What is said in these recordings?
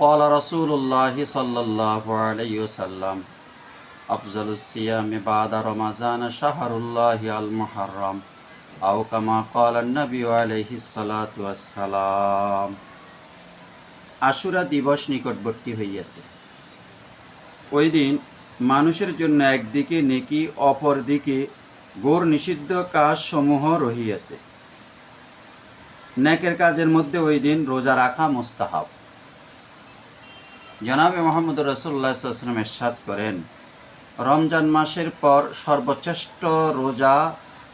قال رسول الله صلى الله عليه وسلم أفضل الصيام بعد رمضان شهر الله المحرم أو كما قال النبي عليه الصلاة والسلام আশুরা দিবস নিকটবর্তী হইয়াছে ওই দিন মানুষের জন্য একদিকে নেকি অপর দিকে গোর নিষিদ্ধ কাজসমূহ রহিয়াছে নেকের কাজের মধ্যে ওই দিন রোজা রাখা মোস্তাহাব জনাবে মোহাম্মদ রসুল্লাহ আসলাম এরশাদ করেন, রমজান মাসের পর সর্বশ্রেষ্ঠ রোজা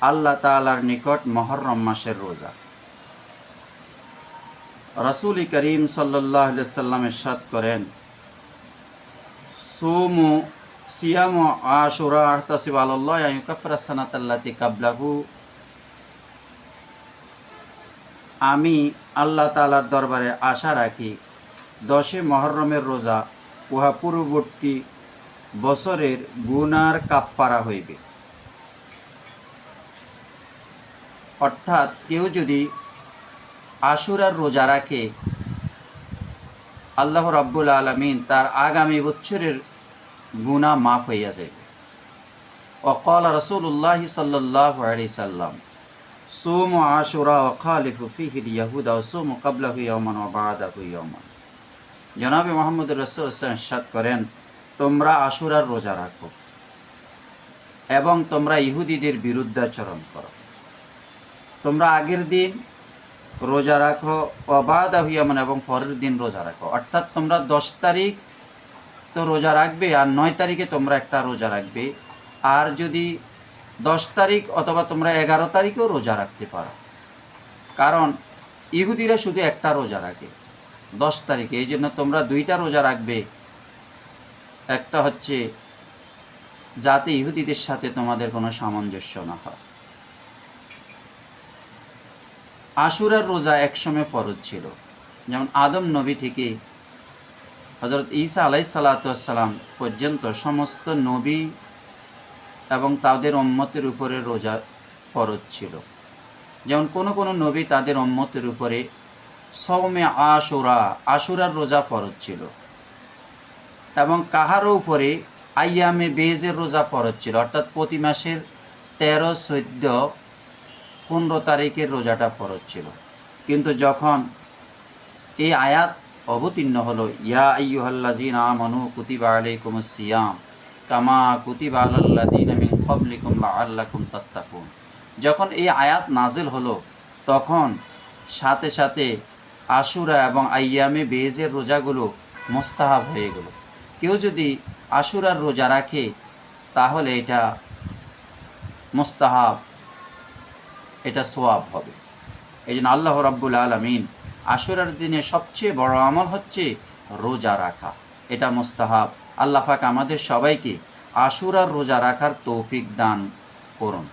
আল্লাহ তালার নিকট মহরম মাসের রোজা। রসুল করিম সাল্লাহ সাল্লাম এরশাদ করেন, সুমু সিয়ামু আশুরা আহতাসিব কাবলাহু। আমি আল্লাহ তালার দরবারে আশা রাখি দশে মহরমের রোজা, উহা পূর্ববর্তী বছরের গুনার কাপ্পারা হইবে। অর্থাৎ কেউ যদি আশুরার রোজা রাখে, আল্লাহ রাব্বুল আলমিন তার আগামী বছরের গুণা মাফ হইয়া যাবে অকল রসুল্লাহ সাল্লাহ আলি সাল্লাম, সোম আশুরা ইয়াহুদা ও সোম কাবলাহু ইয়মান ও বাদাহু ইয়মান জনাবে মোহাম্মদ রসুল সাদ করেন, তোমরা আশুরার রোজা রাখো এবং তোমরা ইহুদিদের বিরুদ্ধাচরণ করো। তোমরা আগের দিন রোজা রাখো অবাদা হুইয়ামান এবং পরের দিন রোজা রাখো। অর্থাৎ তোমরা দশ তারিখ তো রোজা রাখবে আর নয় তারিখে তোমরা একটা রোজা রাখবে। আর যদি দশ তারিখ অথবা তোমরা এগারো তারিখেও রোজা রাখতে পারো। কারণ ইহুদিরা শুধু একটা রোজা রাখে। দশ তারিখে, এই জন্য তোমরা দুইটা রোজা রাখবে। একটা হচ্ছে যাতে ইহুদিদের সাথে তোমাদের কোনো সামঞ্জস্য না হয়। আশুরার রোজা একসময় ফরজ ছিল। যেমন আদম নবী থেকে হজরত ঈসা আলাই সালাতাম পর্যন্ত সমস্ত নবী এবং তাদের অম্মতের উপরে রোজা ফরজ ছিল। যেমন কোনো কোনো নবী তাদের অম্মতের উপরে সৌমে আশুরা, আশুরার রোজা ফরজ ছিল। এবং কাহারও উপরে আইয়ামে বেজের রোজা ফরজ ছিল। অর্থাৎ প্রতি মাসের তেরো, চোদ্দ, পনেরো তারিখের রোজাটা ফরজ ছিল। কিন্তু যখন এই আয়াত অবতীর্ণ হলো, ইয়া আইয়ুহাল্লাজিন আমানু কুতিবা আলাইকুম সিয়াম কামা কুতিবা আলাল্লাদিন মিন ক্বাবলিকুম লাআল্লাকুম তাত্তাকুন। যখন এই আয়াত নাজিল হলো, তখন সাথে সাথে আশুরা এবং আইয়ামে বেজের রোজাগুলো মোস্তাহাব হয়ে গেল। কেউ যদি আশুরার রোজা রাখে, তাহলে এটা মোস্তাহাব, এটা সোয়াব হবে। এই জন্য আল্লাহ রাব্বুল আলমিন আশুরার দিনে সবচেয়ে বড় আমল হচ্ছে রোজা রাখা। এটা মোস্তাহাব। আল্লাহ আমাদের সবাইকে আশুরার রোজা রাখার তৌফিক দান করুন।